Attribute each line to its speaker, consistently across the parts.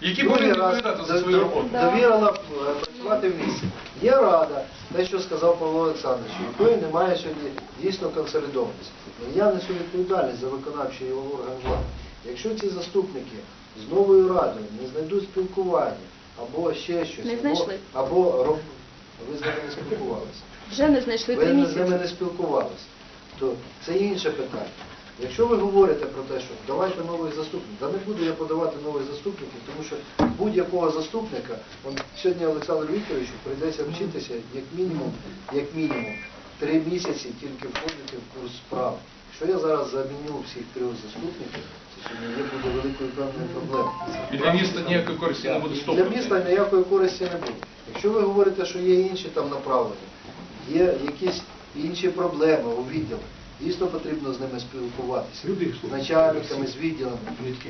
Speaker 1: які повинні відповідати за свою роботу.
Speaker 2: довірила е, працювати в місті. Є рада, те, що сказав Павло Олександрович, якої немає сьогодні дійсно консолідованості. Я несу відповідальність за виконавчий орган влади. Якщо ці заступники з новою радою не знайдуть спілкування або ще щось,
Speaker 3: Не
Speaker 2: або,
Speaker 3: знайшли.
Speaker 2: або роб- ви з ними не спілкувалися.
Speaker 3: Вже не знайшли
Speaker 2: Ви
Speaker 3: три
Speaker 2: не- з ними не спілкувалися, то це інше питання. Якщо ви говорите про те, що давайте нових заступників, та не буду я подавати нових заступників, тому що будь-якого заступника, он, сьогодні Олександру Вікторовичу прийдеться вчитися як мінімум, як мінімум, три місяці тільки входити в курс справ. Якщо я зараз заміню всіх трьох заступників, це сьогодні є буде великою певною проблемою.
Speaker 1: І для міста ніякої користі не буде
Speaker 2: Для міста ніякої користі не буде. Якщо ви говорите, що є інші там направлення, є якісь інші проблеми у відділах, дійсно потрібно з ними спілкуватися. З начальниками, з відділами.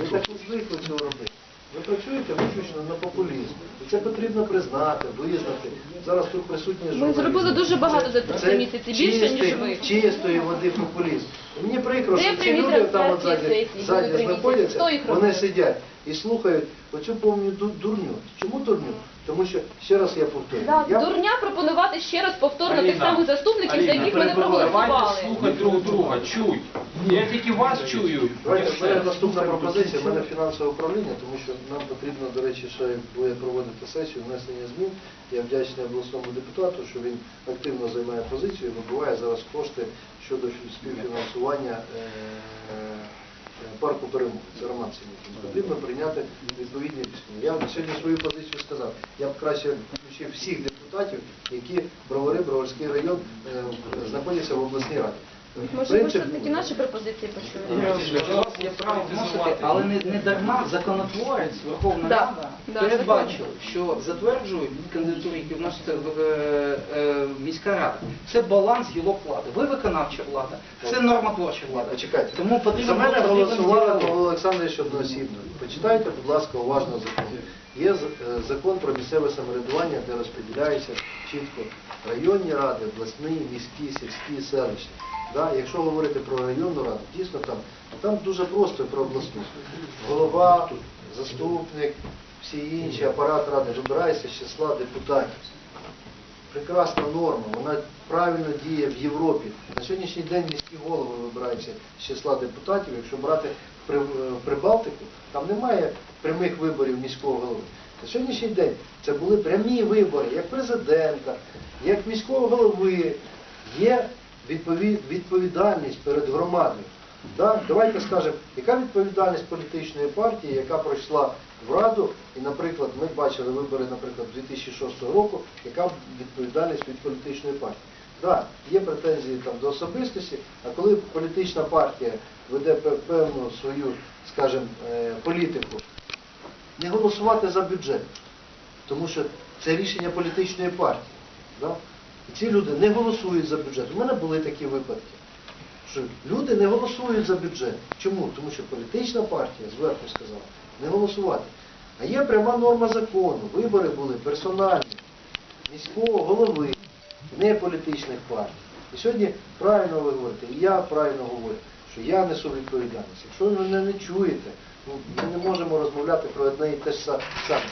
Speaker 2: Ви так не звикли цього робити. Ви працюєте виключно на популізм. І це потрібно признати, визнати. Зараз тут присутні
Speaker 3: Ми зробили дуже багато за три місяці, більше, ніж ви.
Speaker 2: Чистої води популізм. І мені прикро, що ці люди там от ззаді, ззаді знаходяться, вони сидять і слухають оцю повну дурню. Чому дурню? Тому що, ще раз я повторюю,
Speaker 3: Да,
Speaker 2: я
Speaker 3: Дурня пропонувати ще раз повторно тих самих заступників, за
Speaker 1: Аліна,
Speaker 3: яких ми не проголосували.
Speaker 1: Давайте слухати друг друга, чуй. Я тільки вас чую.
Speaker 2: Давайте в мене наступна пропозиція. У мене фінансове управління, тому що нам потрібно, до речі, ще буде проводити сесію внесення змін. Я вдячний обласному депутату, що він активно займає позицію, вибиває зараз кошти щодо співфінансування е, е, парку перемоги. Це Роман Сінікін. Потрібно прийняти відповідні рішення. Я сьогодні свою позицію сказав. Я б краще включив всіх депутатів, які Бровари, Броварський район е, знаходяться в обласній раді.
Speaker 3: Може, ви все-таки наші пропозиції почуєте?
Speaker 4: У вас є право вносити, але не, не дарма законотворець Верховна
Speaker 3: Да,
Speaker 4: Рада
Speaker 3: да,
Speaker 4: передбачив, що затверджують кандидатури, які вноситься в е, е, міська рада. Це баланс гілок влади. Ви виконавча влада, це нормотворча влада.
Speaker 2: Почекайте.
Speaker 4: Тому потрібно
Speaker 2: За мене
Speaker 4: потрібен
Speaker 2: голосували
Speaker 4: діалог.
Speaker 2: Павло Олександрович одноосібно. Почитайте, будь ласка, уважно закон. Є з- е, закон про місцеве самоврядування, де розподіляються чітко районні ради, обласні, міські, сільські, селищні. Да? Якщо говорити про районну раду, дійсно там, там дуже просто про обласну. Голова, заступник, всі інші, апарат ради вибирається з числа депутатів прекрасна норма, вона правильно діє в Європі. На сьогоднішній день міські голови вибираються з числа депутатів. Якщо брати е, Прибалтику, там немає прямих виборів міського голови. На сьогоднішній день це були прямі вибори як президента, як міського голови. Є відповідальність перед громадою. Да? Давайте скажемо, яка відповідальність політичної партії, яка пройшла в Раду, і, наприклад, ми бачили вибори, наприклад, 2006 року, яка відповідальність від політичної партії. Так, є претензії там до особистості, а коли політична партія веде певну свою, скажімо, е, політику, не голосувати за бюджет, тому що це рішення політичної партії. Да? І ці люди не голосують за бюджет. У мене були такі випадки що люди не голосують за бюджет. Чому? Тому що політична партія зверху сказала не голосувати. А є пряма норма закону. Вибори були персональні, міського голови, не політичних партій. І сьогодні правильно ви говорите, і я правильно говорю, що я несу відповідальність. Якщо ви мене не чуєте, ну, ми не можемо розмовляти про одне і те ж саме.